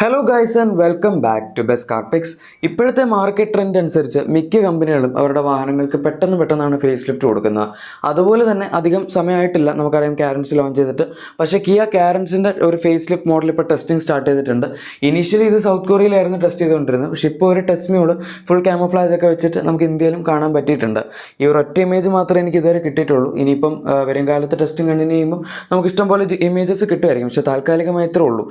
Hello guys and welcome back to ബെസ് കാർപിക്സ് ഇപ്പോഴത്തെ market trend അനുസരിച്ച് മിക്ക കമ്പനികളും അവരുടെ വാഹനങ്ങൾക്ക് പെട്ടെന്ന് പെട്ടെന്നാണ് ഫേസ് ലിഫ്റ്റ് കൊടുക്കുന്നത്. അതുപോലെ തന്നെ അധികം സമയമായിട്ടില്ല നമുക്കറിയാം ക്യാരൻസ് ലോഞ്ച് ചെയ്തിട്ട്. പക്ഷേ കിയ ക്യാരൻസിന്റെ ഒരു ഫേസ് ലിഫ്റ്റ് മോഡൽ ഇപ്പോൾ ടെസ്റ്റിംഗ് സ്റ്റാർട്ട് ചെയ്തിട്ടുണ്ട്. ഇനീഷ്യലി ഇത് സൗത്ത് കൊറിയയിലായിരുന്നു ടെസ്റ്റ് ചെയ്തുകൊണ്ടിരുന്നത്. പക്ഷേ ഇപ്പോൾ ഒരു ടെസ്റ്റ് മ്യൂൾ ഫുൾ ക്യാമഫ്ലാജ് ഒക്കെ വെച്ചിട്ട് നമുക്ക് ഇന്ത്യയിലും കാണാൻ പറ്റിയിട്ടുണ്ട്. ഈ ഒരു ഒറ്റ ഇമേജ് മാത്രമേ എനിക്ക് ഇതുവരെ കിട്ടിയിട്ടുള്ളൂ. ഇനിയിപ്പം വരും കാലത്ത് ടെസ്റ്റിംഗ് കണ്ടിന്യൂ ചെയ്യുമ്പോൾ നമുക്ക് ഇഷ്ടംപോലെ ഇമേജസ് കിട്ടുമായിരിക്കും. പക്ഷേ താൽക്കാലികമായി ഇത്രേ ഉള്ളൂ.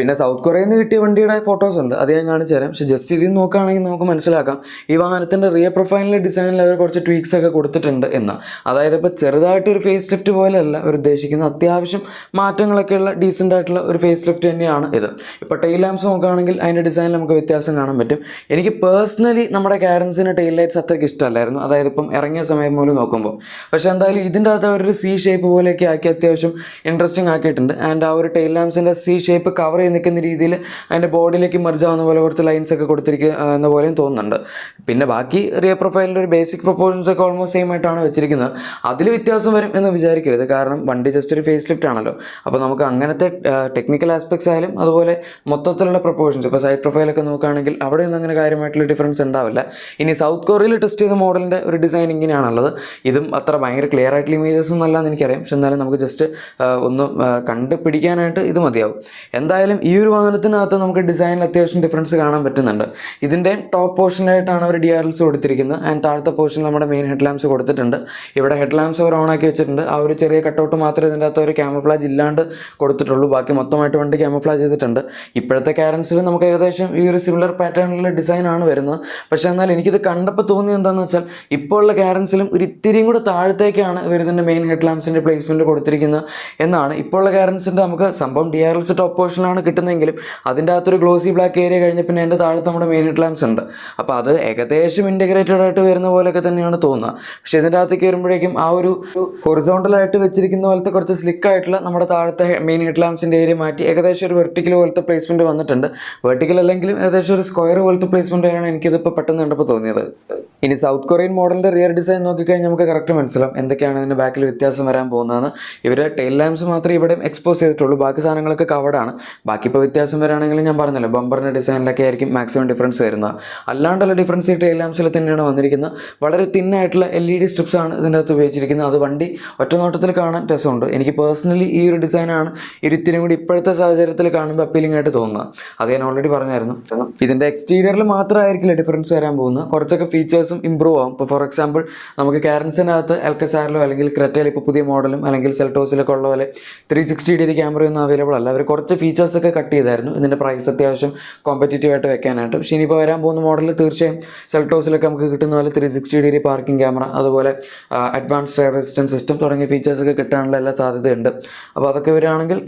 പിന്നെ സൗത്ത് കൊറിയയിൽ നിന്ന് കിട്ടിയ വണ്ടിയുടെ ഫോട്ടോസ് ഉണ്ട്. അത് ഞാൻ കാണിച്ചു തരാം. പക്ഷേ ജസ്റ്റ് ഇതിൽ നോക്കുകയാണെങ്കിൽ നമുക്ക് മനസ്സിലാക്കാം. ഈ വാഹനത്തിന്റെ റിയർ പ്രൊഫൈലിലെ ഡിസൈനിൽ അവർ കുറച്ച് ട്വീക്സ് ഒക്കെ കൊടുത്തിട്ടുണ്ട് എന്ന്. അതായത് ഇപ്പോൾ ചെറുതായിട്ട് ഒരു ഫേസ് ലിഫ്റ്റ് പോലെയല്ല അവർ ഉദ്ദേശിക്കുന്ന അത്യാവശ്യം മാറ്റങ്ങളൊക്കെയുള്ള ഡീസന്റ് ആയിട്ടുള്ള ഒരു ഫേസ് ലിഫ്റ്റ് തന്നെയാണ് ഇത്. ഇപ്പോൾ ടെയിൽ ലാംസ് നോക്കുകയാണെങ്കിൽ അതിന്റെ ഡിസൈനിൽ നമുക്ക് വ്യത്യാസം കാണാൻ പറ്റും. എനിക്ക് പേഴ്സണലി നമ്മുടെ കാരൻസിന് ടെയിൽ ലൈറ്റ്സ് അത്രയ്ക്ക് ഇഷ്ടമല്ലായിരുന്നു. അതായത് ഇപ്പം ഇറങ്ങിയ സമയം പോലും നോക്കുമ്പോൾ. പക്ഷേ എന്തായാലും ഇതിന്റെ അകത്ത് അവരൊരു സി ഷേപ്പ് പോലെയൊക്കെ ആക്കി അത്യാവശ്യം ഇൻട്രസ്റ്റിംഗ് ആക്കിയിട്ടുണ്ട്. ആൻഡ് ആ ഒരു ടെയിൽ ലാംസിന്റെ സി ഷേപ്പ് കവർ ചെയ്ത് നിൽക്കുന്ന രീതിയിൽ അതിന്റെ ബോഡിയിലേക്ക് മെർജ് ആവുന്ന പോലെ കുറച്ച് ലൈൻസ് ഒക്കെ എന്ന പോലെയും തോന്നുന്നുണ്ട്. പിന്നെ ബാക്കി റിയ പ്രൊഫൈലിന്റെ ഒരു ബേസിക് പ്രൊപ്പോഷൻസ് ഒക്കെ ഓൾമോസ്റ്റ് സെയിം ആയിട്ടാണ് വെച്ചിരിക്കുന്നത്. അതിൽ വ്യത്യാസം വരും എന്ന് വിചാരിക്കരുത്. കാരണം വണ്ടി ജസ്റ്റ് ഒരു ഫേസ് ലിഫ്റ്റ് ആണല്ലോ. അപ്പോൾ നമുക്ക് അങ്ങനത്തെ ടെക്നിക്കൽ ആസ്പെക്ട്സ് ആയാലും അതുപോലെ മൊത്തത്തിലുള്ള പ്രൊപ്പോഷൻസ് ഇപ്പോൾ സൈഡ് പ്രൊഫൈലൊക്കെ നോക്കുകയാണെങ്കിൽ അവിടെ ഒന്നും അങ്ങനെ കാര്യമായിട്ടുള്ള ഡിഫറൻസ് ഉണ്ടാവില്ല. ഇനി സൗത്ത് കൊറിയയിൽ ടെസ്റ്റ് ചെയ്ത മോഡലിന്റെ ഒരു ഡിസൈൻ ഇങ്ങനെയാണുള്ളത്. ഇതും അത്ര ഭയങ്കര ക്ലിയർ ആയിട്ടുള്ള ഇമേജസ് ഒന്നും അല്ലാന്ന് എനിക്കറിയാം. പക്ഷെ എന്നാലും നമുക്ക് ജസ്റ്റ് ഒന്ന് കണ്ടുപിടിക്കാനായിട്ട് കണ്ട് ഇത് മതിയാവും. എന്തായാലും ഈ ഒരു വാഹനത്തിനകത്ത് നമുക്ക് ഡിസൈനിൽ അത്യാവശ്യം ഡിഫറൻസ് കാണാൻ പറ്റുന്നുണ്ട്. ഇതിന്റെ ടോപ്പ് പോർഷനിലായിട്ടാണ് അവർ ഡി ആർ എൽസ് കൊടുത്തിരിക്കുന്നത്. ആൻഡ് താഴത്തെ പോർഷനിൽ നമ്മുടെ മെയിൻ ഹെഡ് ലാംപ്സ് കൊടുത്തിട്ടുണ്ട്. ഇവിടെ ഹെഡ് അവർ ഓൺ ആക്കി വെച്ചിട്ടുണ്ട്. ആ ഒരു ചെറിയ കട്ടൗട്ട് മാത്രമേ ഇതിന്റെ അകത്ത് ഒരു ക്യാമഫ്ലാജ് ഇല്ലാണ്ട് കൊടുത്തിട്ടുള്ളൂ. ബാക്കി മൊത്തമായിട്ട് വണ്ടി ക്യാമഫ്ലാജ് ചെയ്തിട്ടുണ്ട്. ഇപ്പോഴത്തെ കാരൻസിൽ നമുക്ക് ഏകദേശം ഈ ഒരു സിമിലർ പാറ്റേണിലുള്ള ഡിസൈനാണ് വരുന്നത്. പക്ഷേ എന്നാൽ എനിക്കിത് കണ്ടപ്പോൾ തോന്നിയത് എന്താണെന്ന് വെച്ചാൽ ഇപ്പോൾ ഉള്ള കാരൻസിലും ഒരു ഇത്തിരിയും കൂടെ താഴത്തേക്കാണ് ഇവർ ഇതിന്റെ മെയിൻ ഹെഡ് ലാംപ്സിന്റെ പ്ലേസ്മെന്റ് കൊടുത്തിരിക്കുന്നത് എന്നാണ്. ഇപ്പോൾ ഉള്ള കാരൻസിന്റെ നമുക്ക് സംഭവം ഡി ആർ എൽസ് ടോപ്പ് പോർഷനിലാണ് കിട്ടുന്നതെങ്കിലും അതിന്റെ അകത്തൊരു ഗ്ലോസി ബ്ലാക്ക് ഏരിയ കഴിഞ്ഞ പിന്നെ എന്റെ താഴത്ത് നമ്മുടെ മെയിൻ ഹെഡ് ലാംപ്സ് ഉണ്ട്. അപ്പോൾ അത് ഏകദേശം ഇന്റഗ്രേറ്റഡ് ആയിട്ട് വരുന്ന പോലെയൊക്കെ തന്നെയാണ് തോന്നുക. പക്ഷേ ഇതിന്റെ അകത്തേക്ക് വരുമ്പോഴേക്കും ആ ഒരു ഹൊറിസോണ്ടലായിട്ട് വെച്ചിരിക്കുന്ന പോലത്തെ കുറച്ച് സ്ലിക്ക് ആയിട്ടുള്ള നമ്മുടെ താഴത്തെ മെയിൻ ഹെഡ് ഏരിയ മാറ്റി ഏകദേശം ഒരു വെർട്ടിക്കൽ പോലത്തെ പ്ലേസ്മെന്റ് വന്നിട്ടുണ്ട്. വെർട്ടിക്കൽ അല്ലെങ്കിലും ഏകദേശം ഒരു സ്ക്വയർ പോലത്തെ പ്ലേസ്മെന്റ് ആണ് എനിക്കിതിപ്പോൾ പെട്ടെന്ന് കണ്ടപ്പോൾ തോന്നിയത്. ഇനി സൗത്ത് കൊറിയൻ മോഡലിന്റെ റിയർ ഡിസൈൻ നോക്കിക്കഴിഞ്ഞാൽ നമുക്ക് കറക്റ്റ് മനസ്സിലാവും എന്തൊക്കെയാണ് ഇതിന്റെ ബാക്കിൽ വ്യത്യാസം വരാൻ പോകുന്നതെന്ന്. ഇവർ ടെയിൽ ലാംപ്സ് മാത്രമേ ഇവിടെ എക്സ്പോസ് ചെയ്തിട്ടുള്ളൂ. ബാക്കി സാധനങ്ങളൊക്കെ കവർഡാണ് ബാക്കി ഇപ്പോൾ വ്യത്യാസം വരാണെങ്കിൽ ഞാൻ പറഞ്ഞല്ലോ ബമ്പറിന്റെ ഡിസൈനിലൊക്കെ ആയിരിക്കും മാക്സിമം ഡിഫറൻസ് വരുന്നത്. അല്ലാണ്ടുള്ള ഡിഫറൻസ് ഈ ടെയിൽ തന്നെയാണ് വന്നിരിക്കുന്നത്. വളരെ തിന്നായിട്ടുള്ള എൽ ഇ ഡി സ്ട്രിപ്സാണ് ഇതിന്റെ അകത്ത് ഉപയോഗിച്ചിരിക്കുന്നത്. അത് വണ്ടി ഒറ്റനോട്ടത്തിൽ കാണാൻ രസമുണ്ട്. എനിക്ക് പേഴ്സണലി ഈ ഒരു ഡിസൈനാണ് ഇരുത്തിനും കൂടി ഇപ്പോഴത്തെ സാഹചര്യത്തിൽ കാണുമ്പോൾ അപ്പീലിംഗ് ആയിട്ട് തോന്നുന്നത്. അത് ഞാൻ ഓൾറെഡി പറഞ്ഞായിരുന്നു. ഇതിന്റെ എക്സ്റ്റീരിയറിൽ മാത്രമായിരിക്കില്ല ഡിഫറൻസ് വരാൻ പോകുന്നത്? കുറച്ചൊക്കെ ഫീച്ചേഴ്സും ഇമ്പ്രൂവ് ആവും. ഇപ്പോൾ ഫോർ എക്സാമ്പിൾ നമുക്ക് കാരൻസിനകത്ത് എൽക്കസാറിലോ അല്ലെങ്കിൽ ക്രെറ്റയിൽ ഇപ്പോൾ പുതിയ മോഡലും അല്ലെങ്കിൽ സെൽട്ടോസിലൊക്കെ ഉള്ള പോലെ ത്രീ സിക്സ്റ്റി ഡിഗ്രി ക്യാമറയൊന്നും അവൈലബിൾ അല്ല. അവർ കുറച്ച് ഫീച്ചേഴ്സൊക്കെ കട്ട് ചെയ്തായിരുന്നു. ഇതിന്റെ പ്രൈസ് അത്യാവശ്യം കോമ്പറ്റേറ്റീവ് ആയിട്ട് വെക്കാനായിട്ട്. പക്ഷേ ഇനിയിപ്പോൾ വരാൻ പോകുന്ന മോഡലിൽ തീർച്ചയായും സെൽട്ടോസിലൊക്കെ നമുക്ക് കിട്ടുന്ന പോലെ three sixty degree parking camera അതുപോലെ അഡ്വാൻസ് റെസിസ്റ്റൻസ് സിസ്റ്റം തുടങ്ങിയ ഫീച്ചേഴ്സ് ഒക്കെ കിട്ടാനുള്ള എല്ലാ സാധ്യതയുണ്ട്. അപ്പോൾ അതൊക്കെ വരികയാണെങ്കിൽ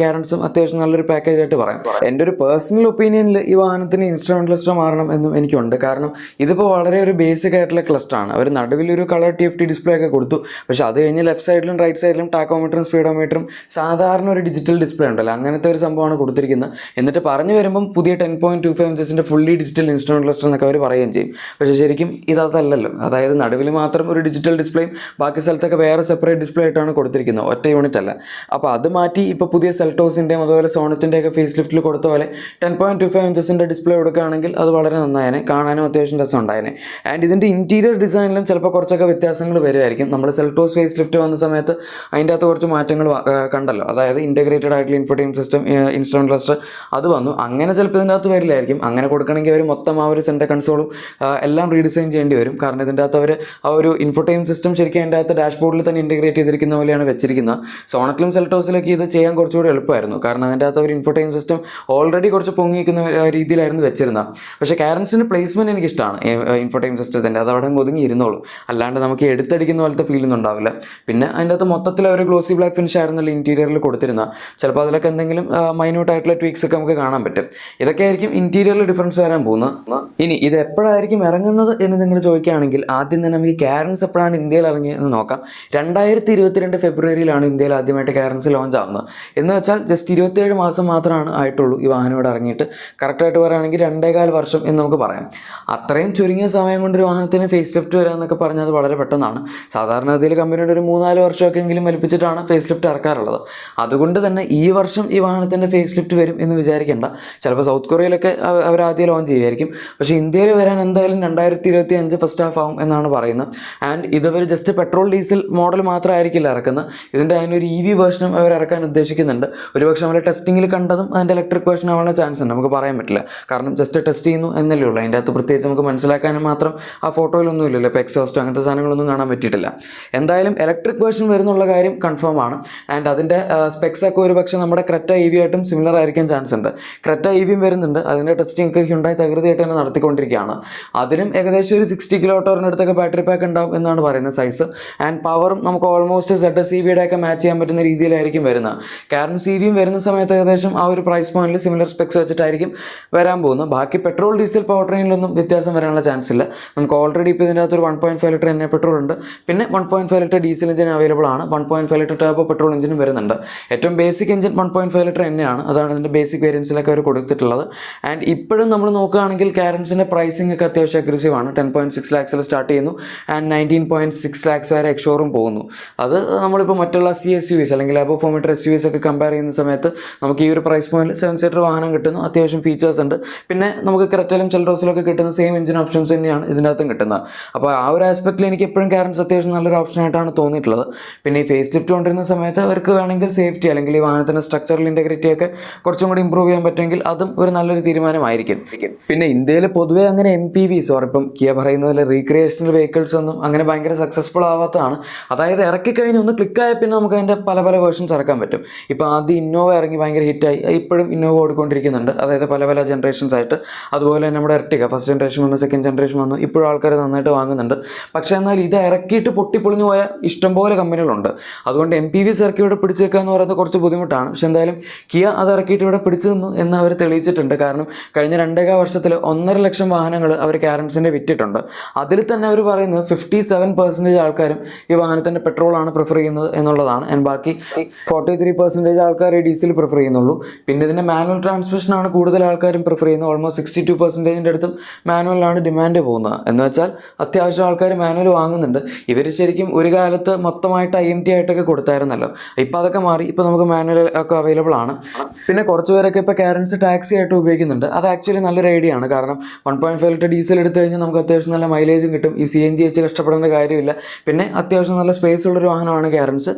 കാരൻസും അത്യാവശ്യം നല്ലൊരു പാക്കേജ് ആയിട്ട് പറയാം. എന്റെ ഒരു പേഴ്സണൽ ഒപ്പീനിയനിൽ ഈ വാഹനത്തിന് ഇൻസ്ട്രുമെന്റ് ക്ലസ്റ്റർ മാറണം എന്നും എനിക്കുണ്ട്. കാരണം ഇതിപ്പോൾ വളരെ ഒരു ബേസിക് ആയിട്ടുള്ള ക്ലസ്റ്റർ ആണ്. അവർ നടുവിലൊരു colour T F T display ഒക്കെ കൊടുത്തു. പക്ഷേ അത് കഴിഞ്ഞ് ലെഫ്റ്റ് സൈഡിലും റൈറ്റ് സൈഡിലും ടാക്കോമീറ്ററും സ്പീഡോമീറ്ററും സാധാരണ ഒരു ഡിജിറ്റൽ ഡിസ്പ്ലേ ഉണ്ടല്ലോ. അങ്ങനത്തെ ഒരു സംഭവമാണ് കൊടുത്തിരിക്കുന്നത്. എന്നിട്ട് പറഞ്ഞു വരുമ്പം പുതിയ ടെൻ പോയിന്റ് ടു ഫൈവ് ഇഞ്ചസിന്റെ ഫുള്ളി ഡിജിറ്റൽ ഇൻസ്ട്രുമെന്റ് ക്ലസ്റ്റർ എന്നൊക്കെ അവർ പറയുകയും ചെയ്യും. പക്ഷേ ശരിക്കും ഇതല്ലല്ലോ അതായത് നടുവിൽ മാത്രം ഒരു ഡിജിറ്റൽ ഡിസ്പ്ലേയും ബാക്കി സ്ഥലത്തൊക്കെ വേറെ സെപ്പറേറ്റ് ഡിസ്പ്ലേ ആയിട്ടാണ് കൊടുത്തിരിക്കുന്നത്. ഒറ്റ യൂണിറ്റ് അല്ല. അപ്പോൾ അത് മാറ്റി ഇപ്പോൾ പുതിയ സെൽട്ടോസിന്റെയും അതുപോലെ സോണത്തിന്റെയൊക്കെ ഫേസ് ലിഫ്റ്റിൽ കൊടുത്ത പോലെ ടെൻ പോയിന്റ് ടു ഫൈവ് ഇഞ്ചസിന്റെ ഡിസ്പ്ലേ കൊടുക്കുകയാണെങ്കിൽ അത് വളരെ നന്നായേനെ. കാണാനും അത്യാവശ്യം രസം ഉണ്ടായേനെ ആൻഡ് ഇതിന്റെ ഇന്റീരിയർ ഡിസൈനിലും ചിലപ്പോൾ കുറച്ചൊക്കെ വ്യത്യാസങ്ങൾ വരുമായിരിക്കും നമ്മൾ സെൽട്ടോസ് ഫേസ് ലിഫ്റ്റ് വന്ന സമയത്ത് അതിന്റെ അകത്ത് കുറച്ച് മാറ്റങ്ങൾ കണ്ടല്ലോ. അതായത് ഇന്റഗ്രേറ്റഡ് ആയിട്ടുള്ള ഇൻഫോർട്ടൈം സിസ്റ്റം ഇൻസ്റ്റോൺ ക്ലസ്റ്റർ അത് വന്നു. അങ്ങനെ ചിലപ്പോൾ ഇതിന്റെ അകത്ത് വരില്ലായിരിക്കും. അങ്ങനെ കൊടുക്കണമെങ്കിൽ അവർ മൊത്തം ആ ഒരു സെന്റർ കൺസോളും എല്ലാം റീഡിസൈൻ ചെയ്യേണ്ടി വരും. കാരണം ഇതിന്റെ അകത്ത് അവർ ആ ഒരു ഇൻഫോടൈം സിസ്റ്റം ശരിക്കും അതിന്റെ അകത്ത് ഡാഷ്ബോർഡിൽ തന്നെ ഇന്റഗ്രേറ്റ് ചെയ്തിരിക്കുന്ന പോലെയാണ് വെച്ചിരിക്കുന്നത്. സോണറ്റിലും സെൽട്ടോസിലൊക്കെ ഇത് ചെയ്യാൻ കുറച്ചുകൂടി എളുപ്പമായിരുന്നു. കാരണം അതിന്റെ അകത്ത് ഒരു ഇൻഫോടൈം സിസ്റ്റം ഓൾറെഡി കുറച്ച് പൊങ്ങിയിരിക്കുന്ന രീതിയിലായിരുന്നു വെച്ചിരുന്നത്. പക്ഷേ കാരൻസിന്റെ പ്ലേസ്മെന്റ് എനിക്കിഷ്ടമാണ് ഇൻഫോർട്ടൈം സിസ്റ്റത്തിന്റെ അത് അവിടെ ഒതുങ്ങി ഇരുന്നോളൂ. അല്ലാണ്ട് നമുക്ക് എടുത്തടിക്കുന്ന പോലത്തെ ഫീലൊന്നും ഉണ്ടാവില്ല. പിന്നെ അതിന്റെ അകത്ത് മൊത്തത്തിൽ ഒരു ഗ്ലോസി ബ്ലാക്ക് ഫിനിഷ് ആയിരുന്നല്ലോ ഇന്റീരിയറിൽ കൊടുത്തിരുന്നത്. ചിലപ്പോൾ അതിലൊക്കെ എന്തെങ്കിലും മൈന്യൂട്ട് ആയിട്ടുള്ള ട്വീക്സ് ഒക്കെ നമുക്ക് കാണാൻ പറ്റും. ഇതൊക്കെ ആയിരിക്കും ഇന്റീരിയറിൽ ഡിഫറൻസ് വരാൻ പോകുന്നത്. ഇനി ഇത് എപ്പോഴായിരിക്കും ഇറങ്ങുന്നത് എന്ന് നിങ്ങൾ ചോദിക്കുകയാണെങ്കിൽ ആദ്യം തന്നെ നമുക്ക് കാരൻസ് എപ്പോഴാണ് ഇന്ത്യയിൽ ഇറങ്ങിയെന്ന് നോക്കാം. രണ്ടായിരത്തി ഇരുപത്തിരണ്ട് ഫെബ്രുവരിയിലാണ് ഇന്ത്യയിൽ ആദ്യമായിട്ട് കാരൻസ് ലോഞ്ച് ആവുന്നത്. എന്ന് വെച്ചാൽ ജസ്റ്റ് ഇരുപത്തിയേഴ് മാസം മാത്രമാണ് ആയിട്ടുള്ളൂ ഈ വാഹനം ഇവിടെ ഇറങ്ങിയിട്ട്. കറക്റ്റായിട്ട് പറയുകയാണെങ്കിൽ രണ്ടേകാൽ വർഷം എന്ന് നമുക്ക് പറയാം. അത്രയും ചുരുങ്ങിയ സമയം കൊണ്ട് ഒരു വാഹനത്തിന് ഫേസ് ലിഫ്റ്റ് വരിക എന്നൊക്കെ പറഞ്ഞാൽ വളരെ പെട്ടെന്നാണ്. സാധാരണഗതിയിൽ കമ്പനിയുടെ ഒരു മൂന്നാൽ വർഷമൊക്കെ എങ്കിലും വലിപ്പിച്ചിട്ടാണ് ഫേസ് ലിഫ്റ്റ് ഇറക്കാറുള്ളത്. അതുകൊണ്ട് തന്നെ ഈ വർഷം ഈ വാഹനത്തിന്റെ ഫേസ് ലിഫ്റ്റ് വരും എന്ന് വിചാരിക്കും വിചാരിക്കേണ്ട. ചിലപ്പോൾ സൗത്ത് കൊറിയയിലൊക്കെ അവർ ആദ്യം ലോഞ്ച് ചെയ്യുമായിരിക്കും പക്ഷേ ഇന്ത്യയിൽ വരാൻ എന്തായാലും രണ്ടായിരത്തി ഇരുപത്തി അഞ്ച് ഫസ്റ്റ് ഹാഫ് ആവും എന്നാണ് പറയുന്നത്. ആൻഡ് ഇതവർ ജസ്റ്റ് പെട്രോൾ ഡീസൽ മോഡൽ മാത്രമായിരിക്കില്ല ഇറക്കുന്നത്. ഇതിന്റെ അതിനൊരു ഇ വി വേർഷനും അവർ ഇറക്കാൻ ഉദ്ദേശിക്കുന്നുണ്ട്. ഒരുപക്ഷെ നമ്മൾ ടെസ്റ്റിങ്ങിൽ കണ്ടതും അതിന്റെ ഇലക്ട്രിക് വേർഷൻ ആവാനുള്ള ചാൻസ് ഉണ്ട്. നമുക്ക് പറയാൻ പറ്റില്ല. കാരണം ജസ്റ്റ് ടെസ്റ്റ് ചെയ്യുന്നു എന്നല്ലേ ഉള്ളൂ. അതിന്റെ അകത്ത് പ്രത്യേകിച്ച് നമുക്ക് മനസ്സിലാക്കാനും മാത്രം ആ ഫോട്ടോയിലൊന്നും ഇല്ലല്ലോ. ഇപ്പോൾ എക്സോസ്റ്റോ അങ്ങനത്തെ സാധനങ്ങളൊന്നും കാണാൻ പറ്റിയിട്ടില്ല. എന്തായാലും ഇലക്ട്രിക് വേർഷൻ വരുന്നുള്ള കാര്യം കൺഫേം ആണ്. ആൻഡ് അതിന്റെ സ്പെക്സ് ഒക്കെ ഒരു പക്ഷേ നമ്മുടെ ക്രെറ്റ ഇ വി ആയിട്ടും സിമിലർ ആയിരിക്കാൻ ചാൻസ് ഉണ്ട്. ക്രെറ്റ ഇ വരുന്നുണ്ട്. അതിന്റെ ടെസ്റ്റിംഗ് ഒക്കെ ഹ്യുണ്ടായി തകൃതിയായിട്ട് തന്നെ നടത്തിക്കൊണ്ടിരിക്കുകയാണ്. അതിനും ഏകദേശം ഒരു സിക്സ്റ്റി കിലോ അടുത്തൊക്കെ ബാറ്ററി പാക്ക് ഉണ്ടാവും എന്നാണ് പറയുന്നത് സൈസ് ആൻഡ് പവറും നമുക്ക് ഓൾമോസ്റ്റ് സെഡ് സി ബിയുടെ ഒക്കെ മാച്ച് ചെയ്യാൻ പറ്റുന്ന രീതിയിലായിരിക്കും വരുന്നത്. കാരണം സി വിയും വരുന്ന സമയത്ത് ഏകദേശം ആ ഒരു പ്രൈസ് പോയിന്റിൽ സിമിലർ സ്പെക്സ് വെച്ചിട്ടായിരിക്കും വരാൻ പോകുന്നത്. ബാക്കി പെട്രോൾ ഡീസൽ പവർ ട്രെയിനിലൊന്നും വ്യത്യാസം വരാനുള്ള ചാൻസ് ഇല്ല. നമുക്ക് ഓൾറെഡി ഇപ്പോൾ ഇതിന്റെ ഒരു വൺ പോയിന്റ് ഫൈവ് ലിറ്റർ എണ്ണ പെട്രോൾ ഉണ്ട്. പിന്നെ one point five litre diesel engine available ആണ്. One point five litre turbo petrol എഞ്ചിനും വരുന്നുണ്ട്. ഏറ്റവും basic engine one point five litre എണ്ണയാണ് അതാണ് ഇതിന്റെ ബേസിക് വേരിയൻസിലൊക്കെ അവർ കൊടുത്തിട്ടുള്ളത്. ആൻഡ് ഇപ്പോഴും നമ്മൾ നോക്കുകയാണെങ്കിൽ കാരൻസിന്റെ പ്രൈസിംഗ് ഒക്കെ അത്യാവശ്യം അഗ്രസീവ് ആണ്. ടെൻ പോയിന്റ് സിക്സ് ലാക്സിൽ സ്റ്റാർട്ട് ചെയ്യുന്നു. And nineteen point six lakhs വരെ എക്സോറും പോകുന്നു. അത് നമ്മളിപ്പോൾ മറ്റുള്ള സി എസ് യു വിസ് അല്ലെങ്കിൽ അബോ ഫോമീറ്റർ എസ് യു വിസ് ഒക്കെ കമ്പയർ ചെയ്യുന്ന സമയത്ത് നമുക്ക് ഈ ഒരു പ്രൈസ് പോയിന്റ് സെവൻ സീറ്റർ വാഹനം കിട്ടുന്നു. അത്യാവശ്യം ഫീച്ചേഴ്സ് ഉണ്ട്. പിന്നെ നമുക്ക് ക്രെറ്റയിലും ചെൽഡോസിലൊക്കെ കിട്ടുന്ന സെയിം എഞ്ചിൻ ഓപ്ഷൻസ് തന്നെയാണ് ഇതിന്റെ അകത്തും കിട്ടുന്നത്. അപ്പോൾ ആ ഒരു ആസ്പെക്റ്റിൽ എനിക്ക് എപ്പോഴും കാരൻസ് അത്യാവശ്യം നല്ലൊരു ഓപ്ഷൻ ആയിട്ടാണ് തോന്നിയിട്ടുള്ളത്. പിന്നെ ഈ ഫേസ് ലിഫ്റ്റ് കൊണ്ടിരുന്ന സമയത്ത് അവർക്ക് വേണമെങ്കിൽ സേഫ്റ്റി അല്ലെങ്കിൽ ഈ വാഹനത്തിന്റെ സ്ട്രക്ചറൽ ഇന്റഗ്രിറ്റി ഒക്കെ കുറച്ചും കൂടി ഇമ്പ്രൂവ് ചെയ്യാൻ പറ്റുമെങ്കിൽ അതും ഒരു നല്ലൊരു തീരുമാനമായിരിക്കും. പിന്നെ ഇന്ത്യയിൽ പൊതുവെ അങ്ങനെ M P Vs or Kia പറയുന്ന പോലെ റീക്രിയേഷണൽ വെഹിക്കിൾസ് ഒന്നും അങ്ങനെ ഭയങ്കര സക്സസ്ഫുൾ ആവാത്തതാണ്. അതായത് ഇറക്കി കഴിഞ്ഞ് ഒന്ന് ആയ പിന്നെ നമുക്ക് അതിന്റെ പല പല വേർഷൻസ് ഇറക്കാൻ പറ്റും. ഇപ്പോൾ ആദ്യം ഇന്നോവ ഇറങ്ങി ഭയങ്കര ഹിറ്റായി ഇപ്പോഴും ഇന്നോവ ഓടിക്കൊണ്ടിരിക്കുന്നുണ്ട്. അതായത് പല പല ജനറേഷൻസ് ആയിട്ട്. അതുപോലെ തന്നെ നമ്മുടെ എർട്ടിക ഫസ്റ്റ് ജനറേഷൻ വന്നു സെക്കൻഡ് ജനറേഷൻ വന്നു ഇപ്പോഴും ആൾക്കാർ നന്നായിട്ട് വാങ്ങുന്നുണ്ട്. പക്ഷേ എന്നാൽ ഇത് ഇറക്കിയിട്ട് പൊട്ടിപ്പൊളിഞ്ഞു പോയ ഇഷ്ടംപോലെ കമ്പനികളുണ്ട്. അതുകൊണ്ട് എം പി വിസ് ഇറക്കി ഇവിടെ പിടിച്ചേക്കുക എന്ന് പറയുന്നത് കുറച്ച് ബുദ്ധിമുട്ടാണ്. പക്ഷേ എന്തായാലും കിയ അത് ഇറക്കിയിട്ട് ഇവിടെ പിടിച്ചു നിന്നു എന്ന് അവർ തെളിയിച്ചിട്ടുണ്ട്. കാരണം കഴിഞ്ഞ രണ്ടേകാ വർഷത്തിൽ ഒന്നര ലക്ഷം വാഹനങ്ങൾ അവർ കാരൻസിന്റെ വിറ്റിട്ടുണ്ട്. അതിൽ തന്നെ അവർ പറയുന്നത് ഫിഫ്റ്റി സെവൻ പെർസെന്റേജ് ആൾക്കാരും ഈ വാഹനത്തിന്റെ പെട്രോളാണ് പ്രിഫർ ചെയ്യുന്നത് എന്നുള്ളതാണ്. ആൻഡ് ബാക്കി ഫോർട്ടി ത്രീ പെർസെന്റേജ് ആൾക്കാർ ഡീസൽ പ്രിഫർ ചെയ്യുന്നുള്ളൂ. പിന്നെ ഇതിന്റെ മാനുവൽ ട്രാൻസ്മിഷനാണ് കൂടുതൽ ആൾക്കാരും പ്രിഫർ ചെയ്യുന്നത്. ഓൾമോസ്റ്റ് സിക്സ്റ്റി ടു പെർസെന്റേജിന്റെ അടുത്തും മാനുവലാണ് ഡിമാൻഡ് പോകുന്നത്. എന്ന് വെച്ചാൽ അത്യാവശ്യം ആൾക്കാർ മാനുവൽ വാങ്ങുന്നുണ്ട്. ഇവർ ശരിക്കും ഒരു കാലത്ത് മൊത്തമായിട്ട് ഐ എം ടി ആയിട്ടൊക്കെ കൊടുത്തായിരുന്നല്ലോ. ഇപ്പോൾ അതൊക്കെ മാറി. ഇപ്പോൾ നമുക്ക് മാനുവൽ ഒക്കെ അവൈലബിൾ ആണ്. പിന്നെ കുറച്ച് ഇപ്പോൾ കാരൻസ് ടാക്സി ആയിട്ട് ഉപയോഗിക്കുന്നുണ്ട്. അത് ആക്ച്വലി നല്ലൊരു ഐഡിയ ആണ്. കാരണം one point five litre diesel എടുത്തു കഴിഞ്ഞാൽ നമുക്ക് അത്യാവശ്യം നല്ല മൈലേജും കിട്ടും. ഈ സി എൻ ജി വെച്ച് കഷ്ടപ്പെടേണ്ട കാര്യമില്ല. പിന്നെ അത്യാവശ്യം നല്ല സ്പേസ് ഉള്ളൊരു വാഹനമാണ് കാരൻസ്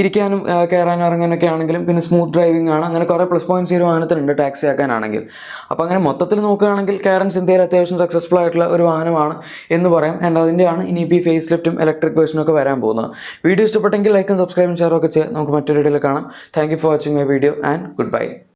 ഇരിക്കാനും കയറാനും ഇറങ്ങാനൊക്കെ ആണെങ്കിലും പിന്നെ സ്മൂത്ത് ഡ്രൈവിംഗ് ആണ്. അങ്ങനെ കുറേ പ്ലസ് പോയിന്റ്സ് ഒരു വാഹനത്തിനുണ്ട് ടാക്സി ആക്കാനാണെങ്കിൽ. അപ്പോൾ അങ്ങനെ മൊത്തത്തിൽ നോക്കുകയാണെങ്കിൽ കാരൻസ് ഇന്ത്യയിൽ അത്യാവശ്യം സക്സസ്ഫുൾ ആയിട്ടുള്ള ഒരു വാഹനമാണ് എന്ന് പറയാം. ആൻഡ് അതിന്റെയാണ് ഇനിയിപ്പോൾ ഈ ഫേസ് ലിഫ്റ്റും ഇലക്ട്രിക് വേർഷനും ഒക്കെ വരാൻ പോകുന്നത്. വീഡിയോ ഇഷ്ടപ്പെട്ടെങ്കിൽ ലൈക്കും സബ്സ്ക്രൈബും ഷെയറും ഒക്കെ ചെയ്യാം. നമുക്ക് മറ്റൊരു വീഡിയോയിൽ കാണാം. Thank you for watching my video and goodbye